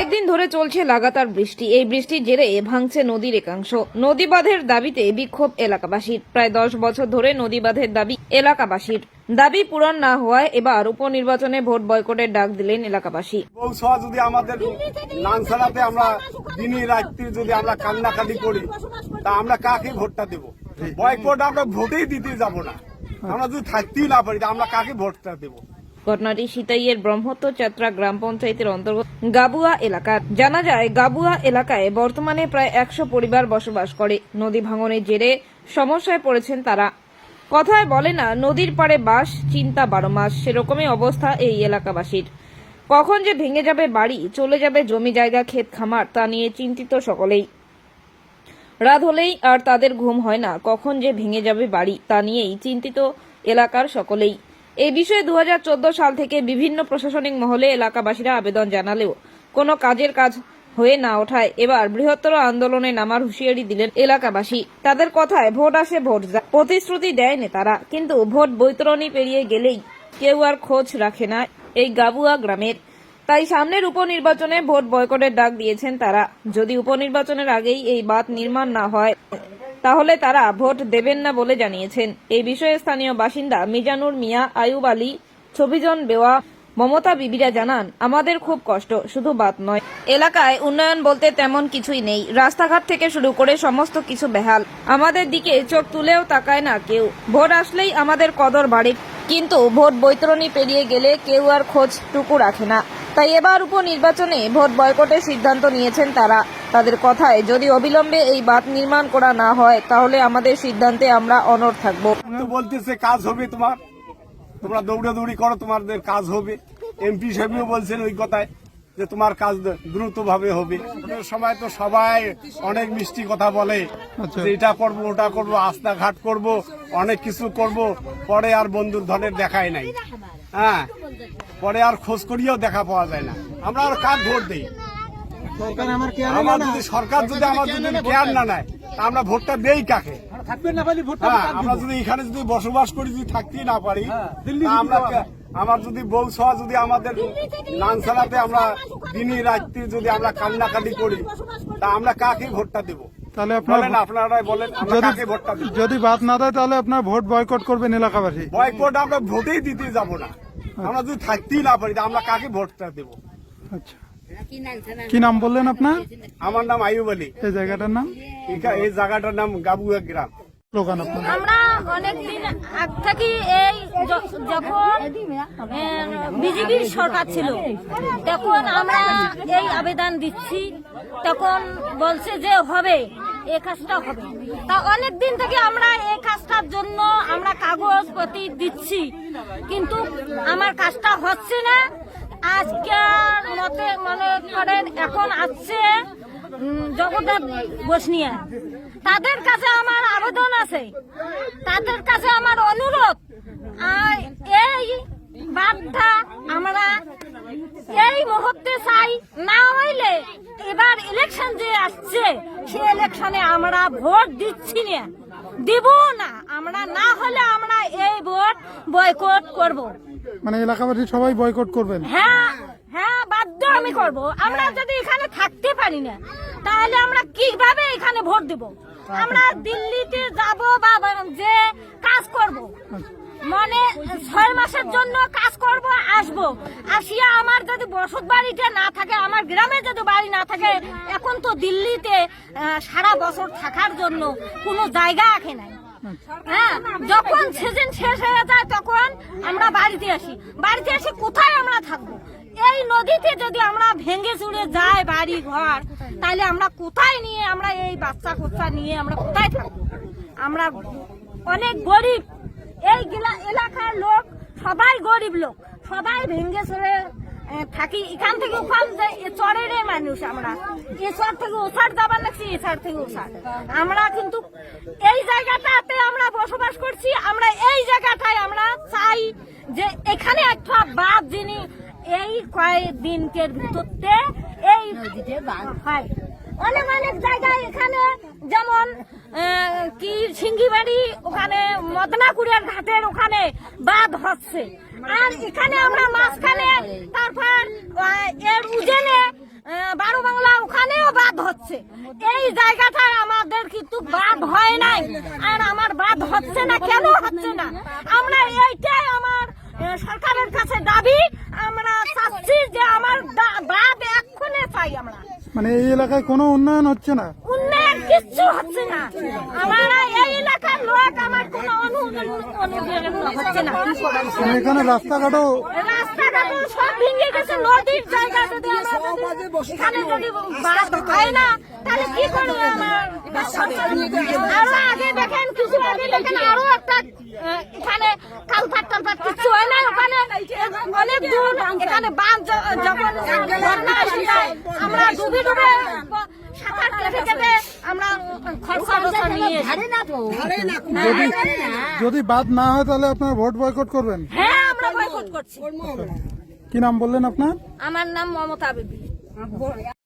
একদিন ধরে চলছে লাগাতার বৃষ্টি। এই বৃষ্টির জেরে ভাঙছে নদীর একাংশ। নদী বাঁধের দাবিতে বিক্ষোভ এলাকাবাসীর। প্রায় দশ বছর ধরে নদী বাঁধের দাবি এলাকাবাসীর। দাবি পূরণ না হওয়ায় এবার উপনির্বাচনে ভোট বয়কটের ডাক দিলেন এলাকাবাসী। পৌঁছাওয়া যদি আমাদের আমরা দিনই রাত্রি যদি আমরা কান্নাকাটি করি, তা আমরা কাকে ভোটটা দেব? বয়কট আমরা ভোটেই দিতে যাব না। আমরা যদি থাকতেই না পারি আমরা কাকে ভোটটা দেব? ঘটনাটি সিতাইয়ের ব্রহ্মত্ব যাত্রা গ্রাম পঞ্চায়েতের অন্তর্গত গাবুয়া এলাকার। জানা যায়, গাবুয়া এলাকায় বর্তমানে প্রায় একশো পরিবার বসবাস করে। নদী ভাঙনের জেরে সমস্যায় পড়েছেন তারা। কথায় বলে না, নদীর পাড়ে বাস, চিন্তা বারো মাস। সেরকমই অবস্থা এই এলাকাবাসীর। কখন যে ভেঙে যাবে বাড়ি, চলে যাবে জমি জায়গা, ক্ষেত খামার, তা নিয়ে চিন্তিত সকলেই। রাত হলেই আর তাদের ঘুম হয় না। কখন যে ভেঙে যাবে বাড়ি, তা নিয়েই চিন্তিত এলাকার সকলেই। এই বিষয়ে দু হাজার চোদ্দ সাল থেকে বিভিন্ন প্রশাসনিক মহলে এলাকাবাসীরা আবেদন জানালেও কোনো কাজের কাজ হয়ে না ওঠায়। এবার বৃহত্তর আন্দোলনে নামার হুঁশিয়ারি দিলেন এলাকাবাসী। তাদের কথায় ভোট আসে, ভোট প্রতিশ্রুতি দেয় নেতারা, কিন্তু ভোট বৈতরণী পেরিয়ে গেলেই কেউ আর খোঁজ রাখে না এই গাবুয়া গ্রামের। তাই সামনের উপনির্বাচনে ভোট বয়কটের ডাক দিয়েছেন তারা। যদি উপনির্বাচনের আগেই এই বাঁধ নির্মাণ না হয় তাহলে তারা ভোট দেবেন না বলে জানিয়েছেন। এই বিষয়ে স্থানীয় বাসিন্দা মিজানুর মিয়া, আয়ুব আলী, ছবিজন বেওয়া, মমতা বিবিরা জানান, আমাদের খুব কষ্ট, শুধু বাদ নয়। এলাকায় উন্নয়ন বলতে তেমন কিছুই নেই। রাস্তাঘাট থেকে শুরু করে সমস্ত কিছু বেহাল। আমাদের দিকে চোখ তুলেও তাকায় না কেউ। ভোট আসলেই আমাদের কদর বাড়ে। কিন্তু ভোট বৈতরণী পেরিয়ে গেলে কেউ আর খোঁজ টুকু রাখে না। তাই এবার উপনির্বাচনে ভোট বয়কটের সিদ্ধান্ত নিয়েছেন তারা। তাদের কথায় যদি অবিলম্বে এই বাঁধ নির্মাণ করা না হয় তাহলে আমাদের সিদ্ধান্তে আমরা অনড় থাকব। তো বলতেছে কাজ হবে তোমার। তোমরা দৌড়াদৌড়ি করো তোমাদের কাজ হবে। এমপি সাহেবও বলছেন ওই কথায় যে তোমার কাজ দ্রুত ভাবে হবে সময় তো সবাই অনেক মিষ্টি কথা বলে যে এটা করব ওটা করব রাস্তাঘাট করব অনেক কিছু করব। পরে আর বন্ধুর ধনের দেখায় নাই। হ্যাঁ পরে আর খোঁজ করিয়েও দেখা পাওয়া যায় না। আমরা আর কাজ ভোট দিই? সরকার আমার কে আমার যদি সরকার যদি আমার যদি কেয়ার না নেয় তা আমরা ভোটটা দেই কাকে? থাকবেন না পারি ভোটটা হ্যাঁ আমরা যদি এখানে যদি বসবাস করি যদি থাকতেই না পারি আমরা আমার যদি বউ ছোঁয়া যদি আমাদের নাম ছাড়াতে আমরা দিনই রাত্রি যদি আমরা কান্নাকাটি করি তা আমরা কাকে ভোটটা দেব? তাহলে আপনার বলেন আপনারাই বলেন যদি ভোটটা যদি বাদ না দেয় তাহলে আপনার ভোট বয়কট করবেন এলাকাবাসী। বয়কট আমরা ভোটেই দিতে যাব না। আমরা যদি থাকতেই না পারি তা আমরা কাকে ভোটটা দেব? আচ্ছা। কি নাম বললেন আপনার? আমার নাম আয়ুব আলী। এই জায়গাটার নাম? এই জায়গাটার নাম গাবুয়া গ্রাম। আমরা অনেকদিন আগ থেকে এই যখন বিজেপির সরকার ছিল তখন আমরা এই আবেদন দিচ্ছি তখন বলছে যে হবে এই কাজটা হবে। তা অনেক দিন থেকে আমরা এই কাজটার জন্য আমরা কাগজপত্র দিচ্ছি কিন্তু আমার কাজটা হচ্ছে না। আজকের মতে মনে করেন এখন আসছে জগন্নাথ বসনিয়া। তাদের কাছে আমার আবেদন আছে, তাদের কাছে আমার অনুরোধ। এই বার্তা আমরা এই মুহূর্তে চাই, না হইলে এবার ইলেকশন যে আসছে, সে ইলেকশনে আমরা ভোট দিচ্ছি না। দিব না, আমরা না হলে আমরা এই ভোট বয়কট করব। মানে এলাকাবাসী সবাই বয়কট করবেন। হ্যাঁ হ্যাঁ বাধ্য আমি করব। আমরা যদি এখানে থাকতে পারি না তাহলে আমরা কীভাবে এখানে ভোট দেব? আমরা দিল্লিতে যাব বা যে কাজ করব। মানে ছয় মাসের জন্য কাজ করব আসব। আসিয়া আমার যদি বসত বাড়িতে না থাকে আমার গ্রামে যদি বাড়ি না থাকে এখন তো দিল্লিতে সারা বছর থাকার জন্য কোনো জায়গা রাখে নাই। হ্যাঁ যখন সিজন শেষ হয়ে যায় তখন আমরা বাড়িতে আসি। বাড়িতে এসে কোথায় আমরা থাকব? এই নদীতে যদি আমরা ভেঙে চুড়ে যাই বাড়ি ঘর তাহলে আমরা কোথায় নিয়ে আমরা এই বাচ্চা কুচ্চা নিয়ে আমরা কোথায় থাকব? আমরা অনেক গরিব। এই এলাকার লোক সবাই গরিব লোক। সবাই ভেঙে চুড়ে থাকি, এখান থেকে ওখান চরের মানুষ আমরা। এসর থেকে ওসার যাবার লাগছে এসার থেকে ওসার আমরা কিন্তু এই জায়গাটাতে আমরা বসবাস করছি, আমরা এই জায়গাটায় আমরা চাই যে এখানে একটা বাদ যিনি এই কয়েকদিনকের ভিতরতে এই হয়। অনেক অনেক জায়গায় এখানে, যেমন কি সিঙ্গিবাড়ি, ওখানে মদনাকুড়ের ঘাটের ওখানে বাদ হচ্ছে। আর এখানে আমরা মাঝখানে, তারপর এর উজেনে বারো বাংলা ওখানেও বাদ হচ্ছে। এই জায়গাটায় আমাদের কিন্তু বাদ হয় নাই। আর আমার বাদ হচ্ছে না, কেন হচ্ছে না? আমরা এইটাই আমার সরকারের কাছে দাবি আমরা চাচ্ছি যে আমার দা- বাদ এক্ষুনি চাই আমরা মানে এই এলাকায় কোনো উন্নয়ন হচ্ছে না। উন্নয়ন কিচ্ছু হচ্ছে না। আমার এই এলাকার লোক আমার কোনো অনুদান অনুদান হচ্ছে না। মানে এখানে রাস্তাঘাটও রাস্তাঘাট সব ভেঙে গেছে নদীর জায়গা যদি এখানে যদি বাদ হয় না তাহলে কি করবে আমার? আরও আগে দেখেন কিছু আগে দেখেন আরও একটা আহ, এখানে কালপাট টালপাট কিছু হয় না ওখানে অনেক দূর এখানে বাঁধ য- যখন বন্যা এসে আমরা ডুবে ডুবে সাঁতার কেটে কেটে আমরা খরচা নিয়ে যদি যদি বাদ না হয় তাহলে আপনারা ভোট বয়কট করবেন। হ্যাঁ আমরা বয়কট করছি। কি নাম বললেন আপনার? আমার নাম মমতা বিবি।